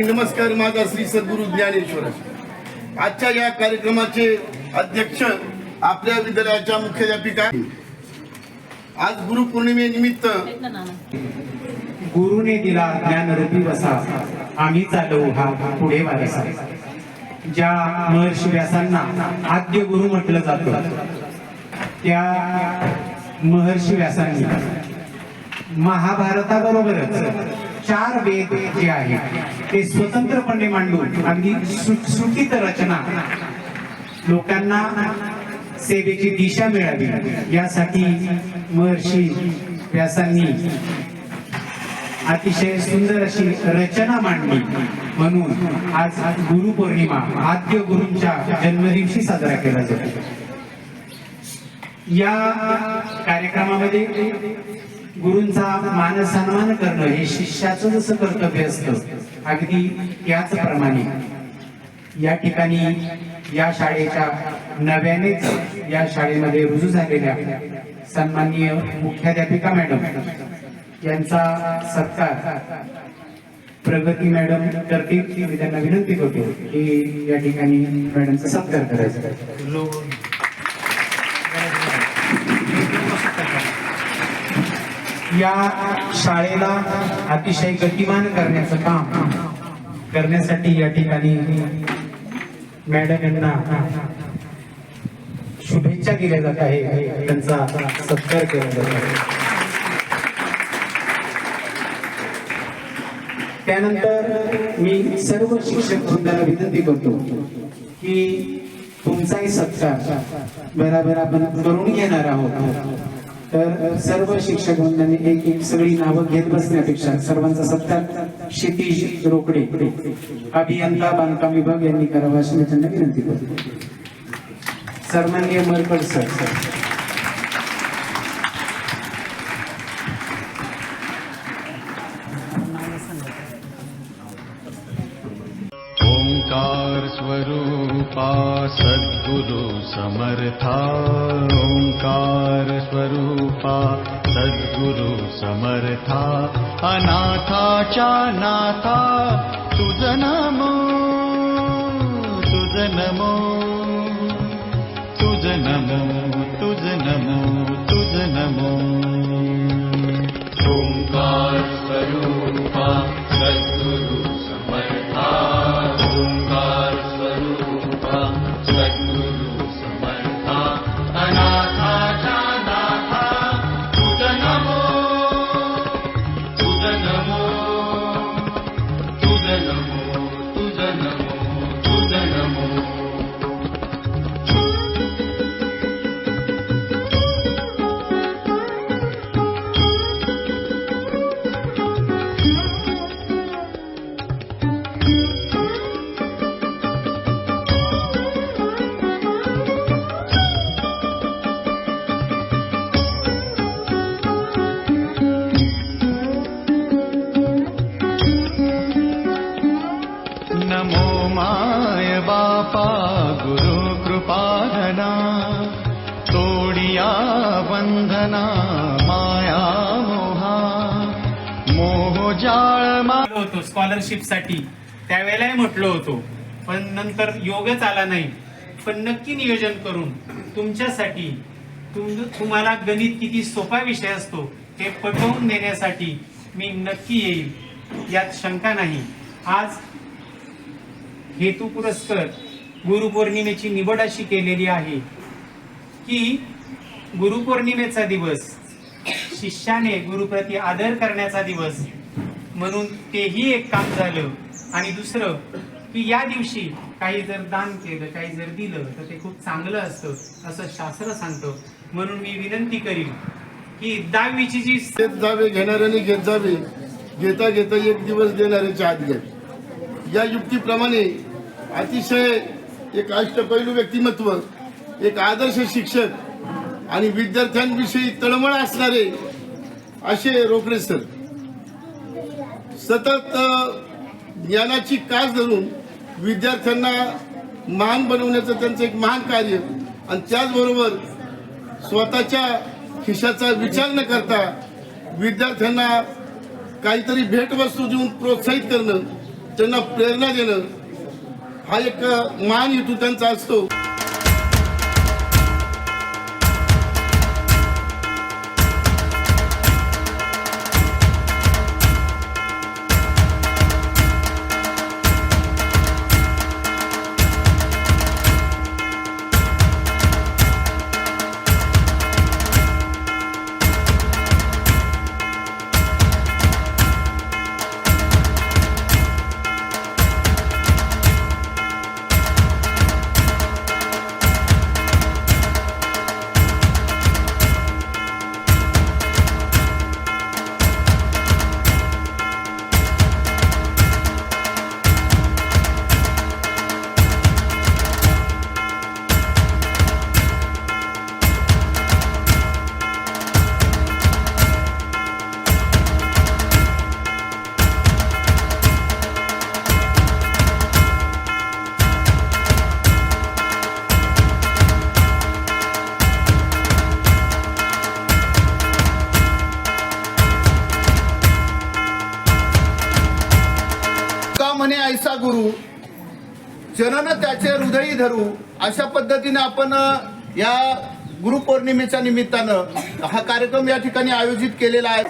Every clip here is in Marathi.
नमस्कार माझा श्री सद्गुरु ज्ञानेश्वर. आजच्या या कार्यक्रमाचे अध्यक्ष आपल्या विद्यालयाच्या मुख्याध्यापिका आज गुरुपौर्णिमेनिमित्त गुरुने दिला ज्ञानरूपी वसा. आम्ही चालवू हा पुढे वारसा. ज्या महर्षी व्यासांना आद्य गुरु म्हटलं जातं त्या महर्षी व्यासांनी महाभारताबरोबरच चार वेद जे आहेत ते स्वतंत्रपणे मांडून अगदी सुटसुटीत रचना लोकांना सेवेची दिशा मिळावी. यासाठी महर्षी व्यासांनी अतिशय सुंदर अशी रचना मांडली. म्हणून आज गुरुपौर्णिमा आद्य गुरूंच्या जन्मदिवशी साजरा केला जातो. या कार्यक्रमामध्ये गुरूंचा मान सन्मान करणं हे शिष्याचं जसं कर्तव्य असतं अगदी त्याचप्रमाणे. या ठिकाणी या शाळेच्या नव्यानेच या शाळेमध्ये रुजू झालेल्या सन्माननीय मुख्याध्यापिका मॅडम यांचा सत्कार प्रगती मॅडम करतील मी त्यांना विनंती करतो की या ठिकाणी मॅडमचा सत्कार करायचा. या शाळेला अतिशय गतिमान करण्याचं काम करण्यासाठी या ठिकाणी मॅडम यांना शुभेच्छा दिल्या जात आहे त्यांचा सत्कार केला जात आहे. त्यानंतर मी सर्व शिक्षक वृंदाला विनंती करतो की तुमचाही सत्कार बराबर आपण करून घेणार आहोत. तर सर्व शिक्षक वृंदाने एक एक सगळी नावं घेत बसण्यापेक्षा सर्वांचा सत्कार क्षितिज रोकडे अभियंता बांधकाम विभाग यांनी करावा अशी मी त्यांना विनंती करतो. सन्माननीय मरकड सर. ओंकार स्वरूपा सद्गुरु समर्था ओङ्कारस्वरूपा सद्गुरु समर्था अनाथा च अनाथा बंधना माया मोहा मोह जाळ होतो स्कॉलरशिपसाठी. त्यावेळेलाही म्हटलो होतो. पण नंतर योगच आला नाही. पण नक्की नियोजन करून तुमच्यासाठी तुम तुम्हाला गणित किती सोपा विषय असतो हे पटवून देण्यासाठी मी नक्की येईल. यात शंका नाही. आज हेतू पुरस्कर गुरुपौर्णिमेची निवड अशी केलेली आहे की गुरुपौर्णिमेचा दिवस शिष्याने गुरुप्रती आदर करण्याचा दिवस म्हणून तेही एक काम झालं. आणि दुसरं की या दिवशी काही जर दान केलं काही जर दिलं तर ते खूप चांगलं असतं असं शास्त्र सांगतं. म्हणून मी विनंती करीन की दहावीची जी घेत जावे घेणाऱ्याने घेत जावे. घेता घेता एक दिवस देणाऱ्याच्या हात घेत या युक्तीप्रमाणे अतिशय एक अष्टपैलू व्यक्तिमत्व एक आदर्श शिक्षक आणि विद्यार्थ्यांविषयी तळमळ असणारे असे रोकडे सर. सतत ज्ञानाची कास धरून विद्यार्थ्यांना महान बनवण्याचं त्यांचं एक महान कार्य. आणि त्याचबरोबर स्वतःच्या खिशाचा विचार न करता विद्यार्थ्यांना काहीतरी भेटवस्तू देऊन प्रोत्साहित करणं त्यांना प्रेरणा देणं हा एक महान हेतू त्यांचा असतो. ऐसा गुरु चरण त्याचे हृदयी धरू अशा पद्धतीने आपण या गुरुपौर्णिमेच्या निमित्तानं हा कार्यक्रम या ठिकाणी आयोजित केलेला आहे.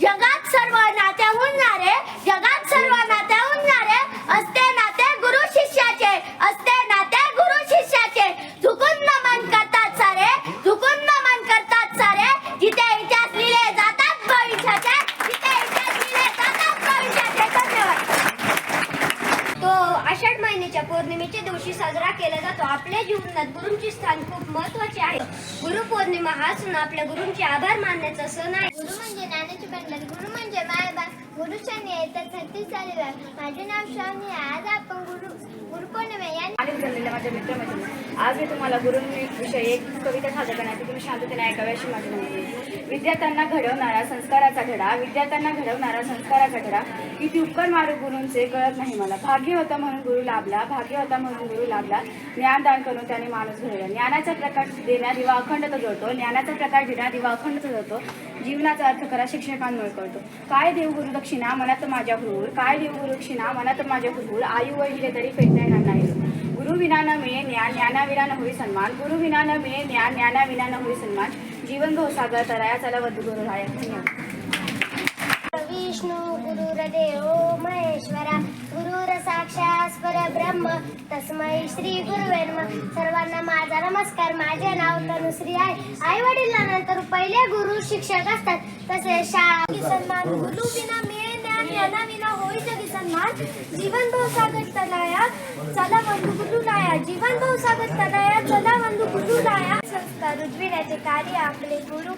जगात सर्व नात्याहून नारे जगात सर्व नात्याहून नारे असते नाते गुरु शिष्याचे असते नाते गुरु शिष्याचे झुकून नमन करतात सारे झुकून नमन करतात सारे जिथे इतिहास लिहिले जातात भविष्याचे जिथे इतिहास लिहिले जातात भविष्याचे धन्यवाद तो आषाढ महिन्याच्या पौर्णिमेच्या दिवशी साजरा केला जातो आपल्या जीवनात गुरूंचे स्थान खूप महत्त्वाचे आहे गुरुपौर्णिमा हा सण आपल्या गुरुंचे आभार मानण्याचा सण आहे. गुरु म्हणजे ज्ञानाची पंढर. गुरु म्हणजे मायबा गुरु शनी येतात छत्तीस झालेला माझे नाव शनी आहे. आज आपण गुरु आणि झालेल्या माझ्या मित्रमैत्रिणी आज मी तुम्हाला गुरुंविषयी एक कविता सादर करण्याची तुम्ही शांततेने ऐकावी अशी माझी विनंती विद्यार्थ्यांना घडवणारा संस्काराचा धडा विद्यार्थ्यांना घडवणारा संस्काराचा धडा किती उपकार मारू गुरूंचे कळत नाही मला. भाग्य होता म्हणून गुरु लाभला भाग्य होता म्हणून गुरु लाभला. ज्ञानदान करून त्याने माणूस घडवला. ज्ञानाचा प्रकाश देण्या दिवा अखंडता जोडतो. ज्ञानाचा प्रकाश देण्या दिवा अखंडता जोडतो. जीवनाचा अर्थ खरा शिक्षकांमुळे कळतो. काय देव गुरु दक्षिणा मनात माझ्या हुरूर काय देव गुरु दक्षिणा मनात माझ्या हुरूर आयु वळले तरी फेडता येणार नाही गुरु विना न मिळे ज्ञान ज्ञानाविना न होई सन्मान. गुरु विना न मिळे ज्ञान ज्ञानाविना न होई सन्मान. जीवन भाऊ सागर तराया चला वधू गुरु राया. धन्यवाद. विष्णू गुरुर्देव महेश्वरा. गुरुर साक्षात परब्रह्म तस्मै श्री गुरुवे नमः. सर्वांना माझा नमस्कार. माझे नाव तनुश्री आहे. आई वडिलांनंतर पहिले गुरु शिक्षक असतात. तसेच शाळा सन्मान गुरु विना ज्ञाना विना होई जगी सन्मान जीवन भाऊ सागर तलाया चला बंधू गुरु लाया जीवन भाऊ सागर तलाया चला बंधू गुरु लाया. संस्कार रुजविण्याचे कार्य आपले गुरु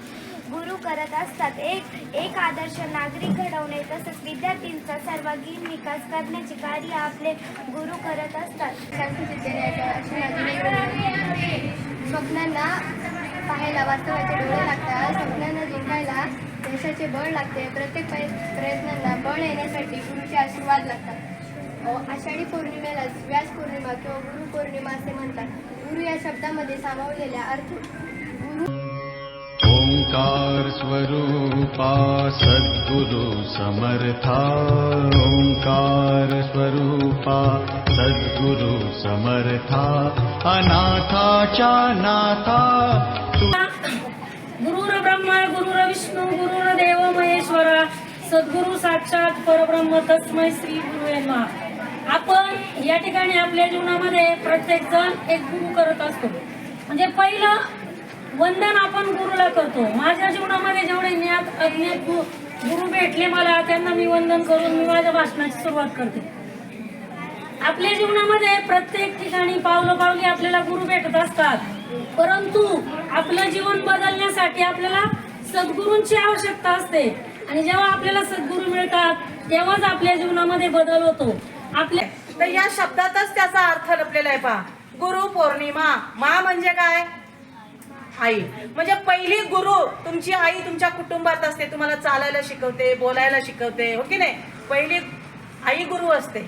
गुरु करत असतात. एक एक आदर्श नागरिक घडवणे तसेच विद्यार्थ्यांचा सर्वांगीण विकास करण्याचे कार्य आपले गुरु करत असतात. स्वप्नांना पाहायला वास्तवाचे डोळे लागतात. स्वप्नांना जिंकायला देशाचे बळ लागते. प्रत्येक प्रयत्नांना बळ येण्यासाठी गुरुचे आशीर्वाद लागतात. आषाढी पौर्णिमेला व्यास पौर्णिमा किंवा गुरु पौर्णिमा असे म्हणतात. गुरु या शब्दामध्ये सामावलेल्या अर्थ ओंकार स्वरूपा सद्गुरु समर्था। ओंकार स्वरूपा सद्गुरु समर्था। अनाथाच्या नाथा गुरुर ब्रह्मा गुरुर विष्णू गुरुर देव महेश्वरा। सद्गुरु साक्षात परब्रह्म तस्मय श्री गुरु आपण या ठिकाणी आपल्या जीवनामध्ये प्रत्येक जण एक गुरु करत असतो. म्हणजे पहिलं वंदन आपण गुरुला करतो. माझ्या जीवनामध्ये जेवढे ज्ञात अज्ञात गुरु भेटले मला त्यांना मी वंदन करून मी माझ्या भाषणाची सुरुवात करते. आपल्या जीवनामध्ये प्रत्येक ठिकाणी पावलं पावली आपल्याला गुरु भेटत असतात. परंतु आपलं जीवन बदलण्यासाठी आपल्याला सद्गुरूंची आवश्यकता असते. आणि जेव्हा आपल्याला सद्गुरू मिळतात तेव्हाच आपल्या जीवनामध्ये बदल होतो. आपल्या तर या शब्दातच त्याचा अर्थ लपलेला आहे पहा. गुरु पौर्णिमा. मा म्हणजे काय? आई. म्हणजे पहिली गुरु तुमची आई तुमच्या कुटुंबात असते तुम्हाला चालायला शिकवते बोलायला शिकवते हो की नाही? पहिली आई गुरु असते.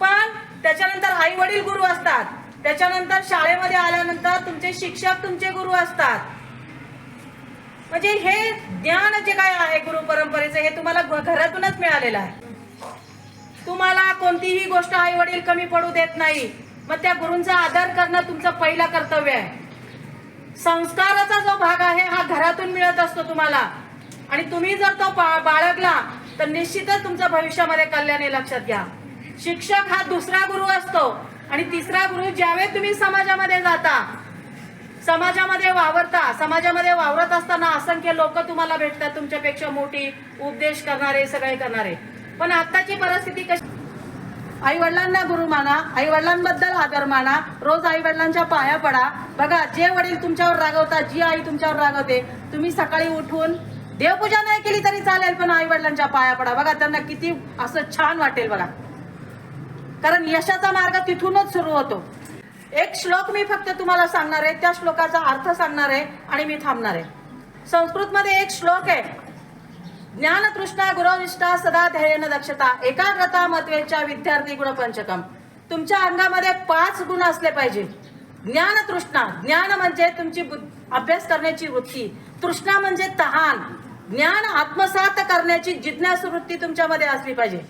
पण त्याच्यानंतर आई वडील गुरु असतात. त्याच्यानंतर शाळेमध्ये आल्यानंतर तुमचे शिक्षक तुमचे गुरु असतात. म्हणजे हे ज्ञान जे काय आहे गुरु परंपरेचं हे तुम्हाला घरातूनच मिळालेलं आहे. तुम्हाला कोणतीही गोष्ट आई वडील कमी पडू देत नाही. मग त्या गुरूंचा आदर करणं तुमचं पहिलं कर्तव्य आहे. संस्काराचा जो भाग आहे हा घरातून मिळत असतो तुम्हाला. आणि तुम्ही जर तो बाळगला तर निश्चितच तुमचं भविष्यामध्ये कल्याण लक्षात घ्या. शिक्षक हा दुसरा गुरु असतो आणि तिसरा गुरु ज्यावेळी तुम्ही समाजामध्ये जाता समाजामध्ये वावरता समाजामध्ये वावरत असताना असंख्य लोक तुम्हाला भेटतात तुमच्यापेक्षा मोठी उपदेश करणारे सगळे करणारे. पण आताची परिस्थिती कशी आई वडिलांना गुरु माना आई वडिलांबद्दल आदर माना रोज आई वडिलांच्या पाया पडा. बघा जे वडील तुमच्यावर रागवतात जी आई तुमच्यावर रागवते तुम्ही सकाळी उठून देवपूजा नाही केली तरी चालेल पण आई वडिलांच्या पाया पडा. बघा त्यांना किती असं छान वाटेल बघा. कारण यशाचा मार्ग तिथूनच सुरू होतो. एक श्लोक मी फक्त तुम्हाला सांगणार आहे त्या श्लोकाचा अर्थ सांगणार आहे आणि मी थांबणार आहे. संस्कृतमध्ये एक श्लोक आहे ज्ञान तृष्णा सदा ध्येयन दक्षता एकाग्रता महत्वेच्या विद्यार्थी गुण पंचकम तुमच्या अंगामध्ये पाच गुण असले पाहिजे. ज्ञान तृष्णा ज्ञान म्हणजे तुमची बुद्ध- अभ्यास करण्याची वृत्ती. तृष्णा म्हणजे तहान. ज्ञान आत्मसात करण्याची जिज्ञास वृत्ती तुमच्यामध्ये असली पाहिजे.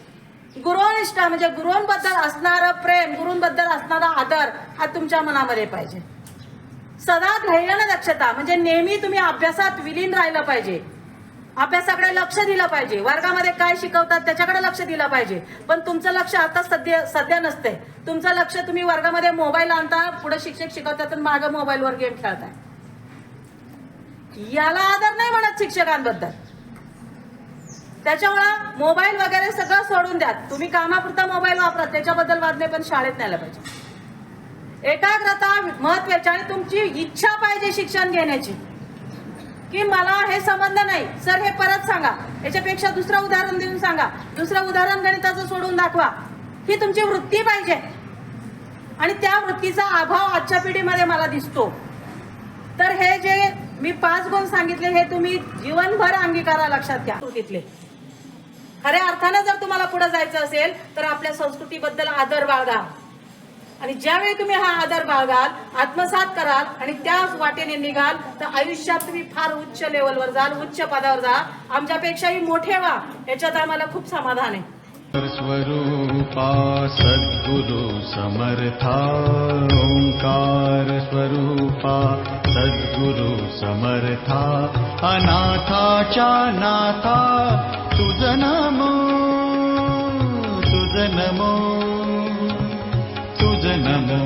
गुरुनिष्ठा म्हणजे गुरुंबद्दल असणारं प्रेम गुरुंबद्दल असणारा आदर हा तुमच्या मनामध्ये पाहिजे. सदा ध्येयन दक्षता म्हणजे नेहमी तुम्ही अभ्यासात विलीन राहिलं पाहिजे. अभ्यासाकडे लक्ष दिलं पाहिजे. वर्गामध्ये काय शिकवतात त्याच्याकडे लक्ष दिलं पाहिजे. पण तुमचं लक्ष आता सध्या सध्या नसते तुमचं लक्ष तुम्ही वर्गामध्ये मोबाईल आणता पुढे शिक्षक शिकवतात आणि मागं मोबाईलवर गेम खेळताय. याला आदर नाही म्हणत शिक्षकांबद्दल. त्याच्यामुळं मोबाईल वगैरे सगळं सोडून द्या. तुम्ही कामापुरता मोबाईल वापरा. त्याच्याबद्दल वादने पण शाळेत न्यायला पाहिजे. एकाग्रता महत्वाची आणि तुमची इच्छा पाहिजे शिक्षण घेण्याची. की मला हे संबंध नाही. सर हे परत सांगा. याच्यापेक्षा दुसरं उदाहरण देऊन सांगा. दुसरं उदाहरण गणिताचं सोडून दाखवा. ही तुमची वृत्ती पाहिजे. आणि त्या वृत्तीचा अभाव आजच्या पिढीमध्ये मला दिसतो. तर हे जे मी पाच गुण सांगितले हे तुम्ही जीवनभर अंगीकारा लक्षात घ्या. कृतीतले खऱ्या अर्थानं जर तुम्हाला पुढे जायचं असेल तर आपल्या संस्कृतीबद्दल आदर बाळगा. आणि ज्यावेळी तुम्ही हा आदर बाळगाल आत्मसात कराल आणि त्या वाटेने निघाल तर आयुष्यात तुम्ही फार उच्च लेवलवर जाल उच्च पदावर जा. आमच्यापेक्षाही मोठे व्हा. याच्यात आम्हाला खूप समाधान आहे. स्वरूपा सद्गुरु समर्था ओंकार स्वरूपा सद्गुरु समर्था अनाथाच्या नाथा तुझ नाम. नमो